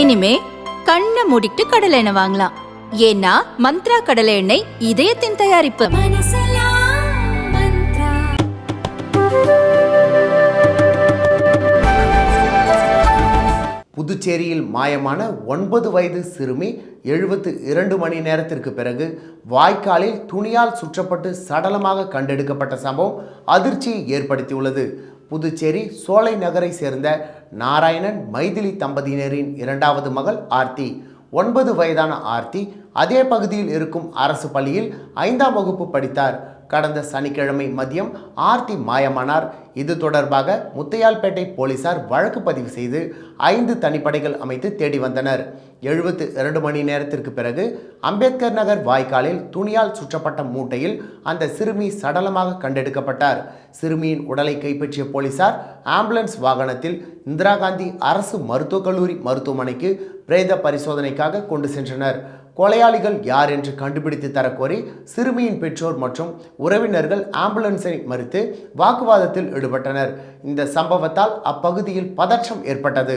இனிமே கண்ணை மூடிட்டு கடலை எண்ணெய் வாங்கலாம். ஏன்னா மந்த்ரா கடலை எண்ணெய் இதயத்தின் தயாரிப்பு. புதுச்சேரியில் மாயமான ஒன்பது வயது சிறுமி எழுபத்து இரண்டு மணி நேரத்திற்கு பிறகு வாய்க்காலில் துணியால் சுற்றப்பட்டு சடலமாக கண்டெடுக்கப்பட்ட சம்பவம் அதிர்ச்சியை ஏற்படுத்தியுள்ளது. புதுச்சேரி சோலை நகரை சேர்ந்த நாராயணன் மைதிலி தம்பதியினரின் இரண்டாவது மகள் ஆர்த்தி. ஒன்பது வயதான ஆர்த்தி அதே பகுதியில் இருக்கும் அரசு பள்ளியில் ஐந்தாம் வகுப்பு படித்தார். கடந்த சனிக்கிழமை மதியம் ஆர்த்தி மாயமானார். இது தொடர்பாக முத்தையால்பேட்டை போலீசார் வழக்கு பதிவு செய்து ஐந்து தனிப்படைகள் அமைத்து தேடி வந்தனர். எழுபத்து இரண்டு மணி நேரத்திற்கு பிறகு அம்பேத்கர் நகர் வாய்க்காலில் துணியால் சுற்றப்பட்ட மூட்டையில் அந்த சிறுமி சடலமாக கண்டெடுக்கப்பட்டார். சிறுமியின் உடலை கைப்பற்றிய போலீசார் ஆம்புலன்ஸ் வாகனத்தில் இந்திரா காந்தி அரசு மருத்துவக் கல்லூரி மருத்துவமனைக்கு பிரேத பரிசோதனைக்காக கொண்டு சென்றனர். கொலையாளிகள் யார் என்று கண்டுபிடித்து தரக்கோரி சிறுமியின் பெற்றோர் மற்றும் உறவினர்கள் ஆம்புலன்ஸை மறித்து வாக்குவாதத்தில் ஈடுபட்டனர். இந்த சம்பவத்தால் அப்பகுதியில் பதற்றம் ஏற்பட்டது.